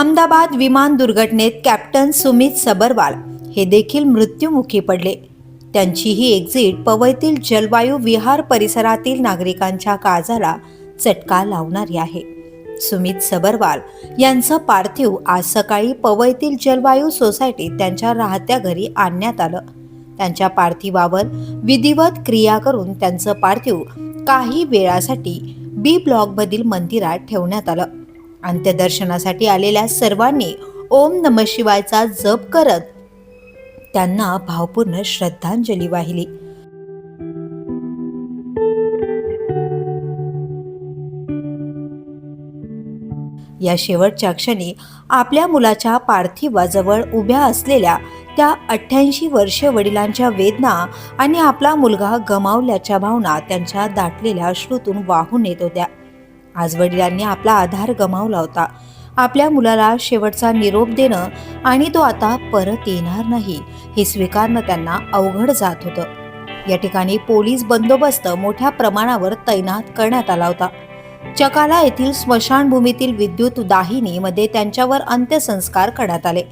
अहमदाबाद विमान दुर्घटनेत कॅप्टन सुमित सबरवाल हे देखील मृत्युमुखी पडले. त्यांची ही एक्झिट पवईतील जलवायू विहार परिसरातील नागरिकांच्या काळजाला चटका लावणारी आहे. सुमित सबरवाल यांचं पार्थिव आज सकाळी पवईतील जलवायू सोसायटीत त्यांच्या राहत्या घरी आणण्यात आलं. त्यांच्या पार्थिवावर विधिवत क्रिया करून त्यांचं पार्थिव काही वेळासाठी बी ब्लॉकमधील मंदिरात ठेवण्यात आलं. अंत्यदर्शनासाठी आलेल्या सर्वांनी ओम नम शिवायचा जप करत त्यांना भावपूर्ण श्रद्धांजली वाहिली. या शेवटच्या क्षणी आपल्या मुलाच्या पार्थिवाजवळ उभ्या असलेल्या त्या अठ्ठ्याऐंशी वर्षे वडिलांच्या वेदना आणि आपला मुलगा गमावल्याच्या भावना त्यांच्या दाटलेल्या अश्रूतून वाहून येत होत्या. आज वडिलांनी आपला आधार गमावला होता. आपल्या मुलाला शेवटचा निरोप देणं आणि तो आता परत येणार नाही हे स्वीकारणं त्यांना अवघड जात होतं. या ठिकाणी पोलीस बंदोबस्त मोठ्या प्रमाणावर तैनात करण्यात आला होता. चकाला येथील स्मशानभूमीतील विद्युत दाहिनीमध्ये त्यांच्यावर अंत्यसंस्कार करण्यात आले.